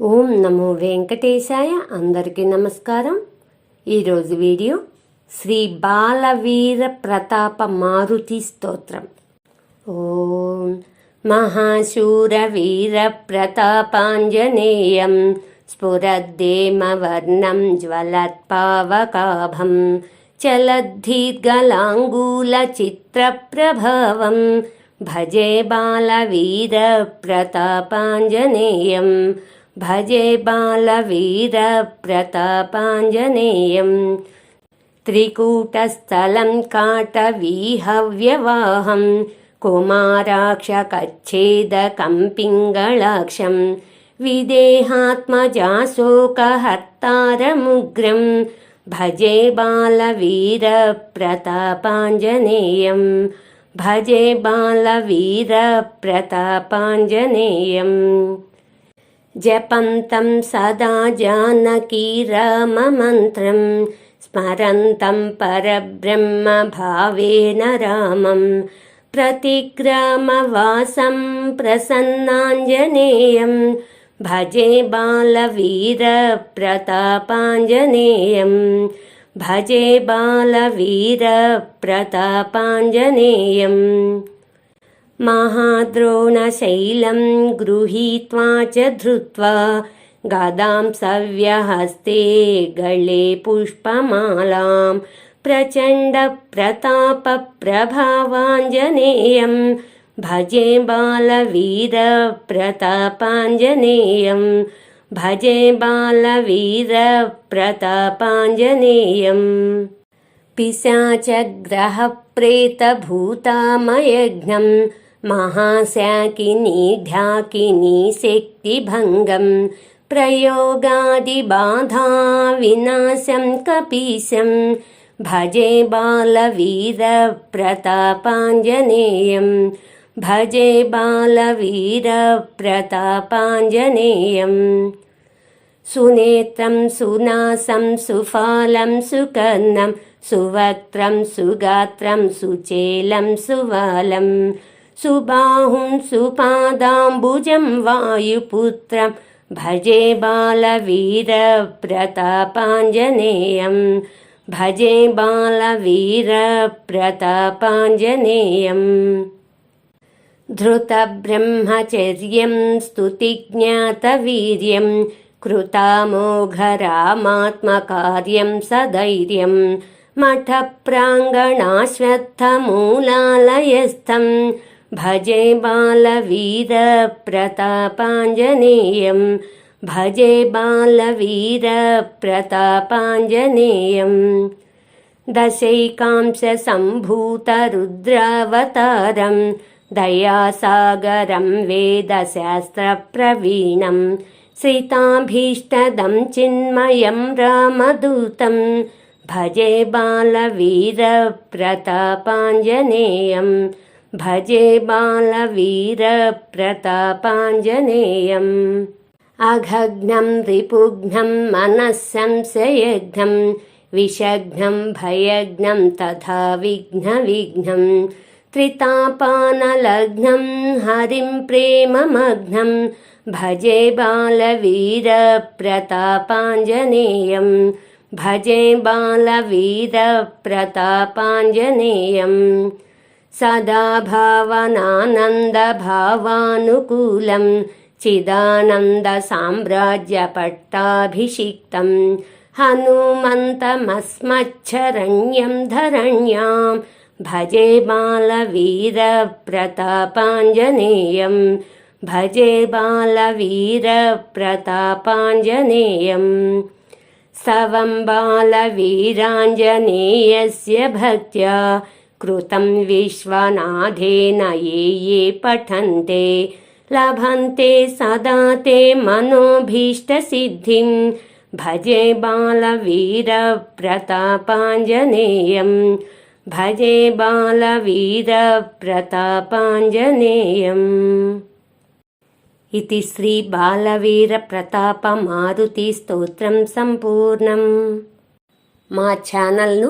ఓం నమో వెంకటేశాయ. అందరికీ నమస్కారం. ఈరోజు వీడియో శ్రీ బాలవీర ప్రతాప మారుతి స్తోత్రం. ఓం మహాశూరవీర ప్రతాపాంజనేయం స్ఫురద్దేమవర్ణం జ్వలత్పావకాభం చలద్ధీర్ఘలాంగూలచిత్రప్రభావం భజే బాలవీర ప్రతాపాంజనేయం भजे बालवीरप्रतपाञ्जनेयम् त्रिकूटस्थलं काटवीहव्यवाहं। कुमाराक्षकच्छेदकम्पिङ्गळाक्षं विदेहात्मजाशोकहर्तारमुग्रं। भजे बालवीरप्रतापाञ्जनेयम् भजे बालवीरप्रतापाञ्जनेयम्। जपन्तं सदा जानकीराममन्त्रं स्मरन्तं परब्रह्मभावेन रामं। प्रतिग्रामवासं प्रसन्नाञ्जनेयं भजे बालवीरप्रतापाञ्जनेयं भजे बालवीरप्रतापाञ्जनेयम् महाद्रोणशैलं गृहीत्वा च धृत्वा गदां सव्यहस्ते गळे पुष्पमालां प्रचण्डप्रतापप्रभावाञ्जनेयं भजे बालवीरप्रतापाञ्जनेयं भजे बालवीरप्रतापाञ्जनेयम् पिशाचग्रहप्रेतभूतामयज्ञं महाशाकिनी ढाकिनी शक्तिभङ्गं प्रयोगादिबाधा विनाशं कपीशं भजे बालवीरप्रतापाञ्जनेयं भजे बालवीरप्रतापाञ्जनेयम् सुनेत्रं सुनासं सुफालं सुकर्णं सुवक्त्रं सुगात्रं सुचेलं सुवालं सुबाहुं सुपादाम्बुजं वायुपुत्रं भजे बालवीरप्रतापाञ्जनेयं भजे बालवीरप्रतापाञ्जनेयम् धृतब्रह्मचर्यं स्तुतिज्ञातवीर्यं कृतामोघरामात्मकार्यं सधैर्यं मठप्राङ्गणाश्वत्थमूलालयस्थं भजे बालवीरप्रतापाञ्जनेयं। भजे बालवीरप्रतापाञ्जनेयम् दशैकांशसम्भूतरुद्रावतारं दयासागरं वेदशास्त्रप्रवीणं। श्रिताभीष्टदं चिन्मयं रामदूतं। भजे बालवीरप्रतापाञ्जनेयं भजे बालवीरप्रतापाञ्जनेयम्। अघघ्नं रिपुघ्नं मनः संशयघ्नं विषघ्नं भयघ्नं तथा विघ्नविघ्नं। त्रितापानलग्नं हरिं प्रेममग्नं भजे बालवीरप्रतापाञ्जनेयं भजे बालवीरप्रतापाञ्जनेयम् सदा भावनानन्दभावानुकूलं चिदानन्दसाम्राज्यपट्टाभिषिक्तं हनुमन्तमस्मच्छरण्यं धरण्यां भजे बालवीरप्रतापाञ्जनेयं भजे बालवीरप्रतापाञ्जनेयम् स्तवं बालवीराञ्जनेयस्य भक्त्या कृतं विश्वनाथेन ये ये पठन्ते लभन्ते सदा ते मनोभीष्टसिद्धिं भजे बालवीरप्रतापाञ्जनेयं भजे बालवीरप्रतापाञ्जनेयम् इति శ్రీబాలవీరప్రతాపమారుతిస్తోత్రం సంపూర్ణం మా ఛానల్ను